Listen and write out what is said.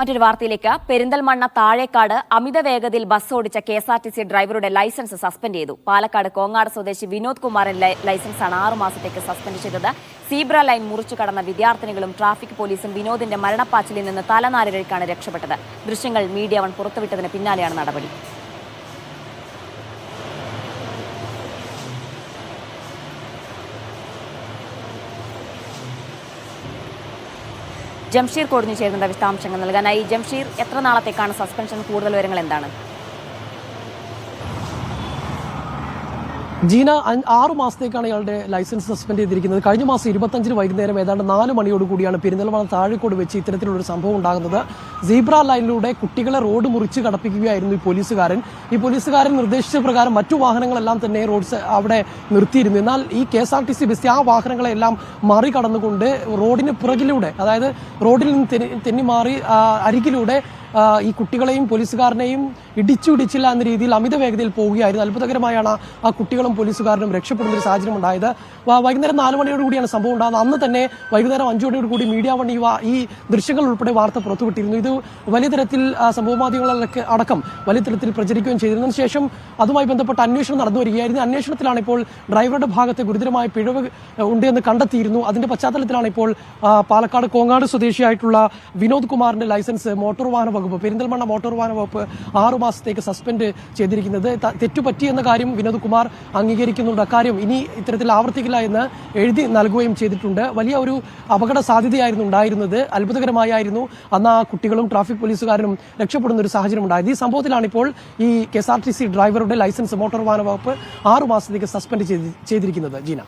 മറ്റൊരു വാർത്തയിലേക്ക്. പെരിന്തൽമണ്ണ താഴേക്കാട് അമിത വേഗതയിൽ ബസ് ഓടിച്ച K S R T C ഡ്രൈവറുടെ ലൈസൻസ് സസ്പെൻഡ് ചെയ്തു. പാലക്കാട് കോങ്ങാട് സ്വദേശി വിനോദ് കുമാറിന്റെ ലൈസൻസാണ് ആറു മാസത്തേക്ക് സസ്പെൻഡ് ചെയ്തത്. സീബ്ര ലൈൻ മുറിച്ചു കടന്ന വിദ്യാർത്ഥിനികളും ട്രാഫിക് പോലീസും വിനോദിന്റെ മരണപ്പാച്ചിലിൽ നിന്ന് തലനാരിഴക്കാണ് രക്ഷപ്പെട്ടത്. ദൃശ്യങ്ങൾ മീഡിയ വൺ പുറത്തുവിട്ടതിന് പിന്നാലെയാണ് നടപടി. ജംഷീർ കോടതി ചേരുന്നുണ്ട് വിശദാംശങ്ങൾ നൽകാനായി. ജംഷീർ എത്ര നാളത്തേക്കാണ് സസ്പെൻഷൻ കൂടുതൽ വിവരങ്ങൾ എന്താണ്? ജീന ആറു മാസത്തേക്കാണ് ഇയാളുടെ ലൈസൻസ് സസ്പെൻഡ് ചെയ്തിരിക്കുന്നത്. കഴിഞ്ഞ മാസം ഇരുപത്തഞ്ചിന് വൈകുന്നേരം ഏതാണ്ട് നാല് മണിയോട് കൂടിയാണ് പെരിന്തൽമണ്ണ താഴെക്കോട് വെച്ച് ഇത്തരത്തിലുള്ള സംഭവം ഉണ്ടാകുന്നത്. സീബ്ര ലൈനിലൂടെ കുട്ടികളെ റോഡ് മുറിച്ച് കടപ്പിക്കുകയായിരുന്നു ഈ പോലീസുകാരൻ. ഈ പോലീസുകാരൻ നിർദ്ദേശിച്ച പ്രകാരം മറ്റു വാഹനങ്ങളെല്ലാം തന്നെ റോഡ് അവിടെ നിർത്തിയിരുന്നു. എന്നാൽ ഈ K S R T C bus ആ വാഹനങ്ങളെല്ലാം മറികടന്നുകൊണ്ട് റോഡിന് പിറകിലൂടെ അതായത് റോഡിൽ നിന്ന് തെന്നി- മാറി അരികിലൂടെ ഈ കുട്ടികളെയും പോലീസുകാരനെയും ഇടിച്ചു ഇടിച്ചില്ല എന്ന രീതിയിൽ അമിത വേഗതയിൽ പോവുകയായിരുന്നു. അത്ഭുതകരമായാണ് ആ കുട്ടികളും പോലീസുകാരനും രക്ഷപ്പെടുന്ന ഒരു സാഹചര്യം ഉണ്ടായത് വൈകുന്നേരം നാല് മണിയോട് കൂടിയാണ് സംഭവം ഉണ്ടാകുന്നത് അന്ന് തന്നെ വൈകുന്നേരം അഞ്ചു മണിയോട് കൂടി മീഡിയ വണ്ണി ഈ ദൃശ്യങ്ങൾ ഉൾപ്പെടെ വാർത്ത പുറത്തുവിട്ടിരുന്നു. ഇത് വലിയ തരത്തിൽ സംഭവ മാധ്യമങ്ങളിലൊക്കെ അടക്കം വലിയ തരത്തിൽ പ്രചരിക്കുകയും ചെയ്തിരുന്നതിന് ശേഷം അതുമായി ബന്ധപ്പെട്ട് അന്വേഷണം നടന്നു വരികയായിരുന്നു. അന്വേഷണത്തിലാണ് ഇപ്പോൾ ഡ്രൈവറുടെ ഭാഗത്ത് ഗുരുതരമായ പിഴവ് ഉണ്ട് എന്ന് കണ്ടെത്തിയിരുന്നു. അതിന്റെ പശ്ചാത്തലത്തിലാണ് ഇപ്പോൾ പാലക്കാട് കോങ്ങാട് സ്വദേശിയായിട്ടുള്ള വിനോദ് കുമാറിന്റെ ലൈസൻസ് മോട്ടോർ വാഹന വകുപ്പ് പെരിന്തൽമണ്ണ മോട്ടോർ വാഹന വകുപ്പ് ആറു മാസത്തേക്ക് സസ്പെൻഡ് ചെയ്തിരിക്കുന്നത്. തെറ്റുപറ്റി എന്ന കാര്യം വിനോദ് കുമാർ അംഗീകരിക്കുന്നുണ്ട്. അക്കാര്യം ഇനി ഇത്തരത്തിൽ ആവർത്തിക്കില്ല എന്ന് എഴുതി നൽകുകയും ചെയ്തിട്ടുണ്ട്. വലിയ ഒരു അപകട സാധ്യതയായിരുന്നു ഉണ്ടായിരുന്നത്. അത്ഭുതകരമായിരുന്നു. അന്ന് ആ കുട്ടികളും ട്രാഫിക് പോലീസുകാരനും രക്ഷപ്പെടുന്ന ഒരു സാഹചര്യം ഉണ്ടായത് ഈ സംഭവത്തിലാണ് ഇപ്പോൾ ഈ കെ ഡ്രൈവറുടെ ലൈസൻസ് മോട്ടോർ വാഹന വകുപ്പ് ആറു മാസത്തേക്ക് സസ്പെൻഡ് ചെയ്തി- ചെയ്തിരിക്കുന്നത്. ജീന.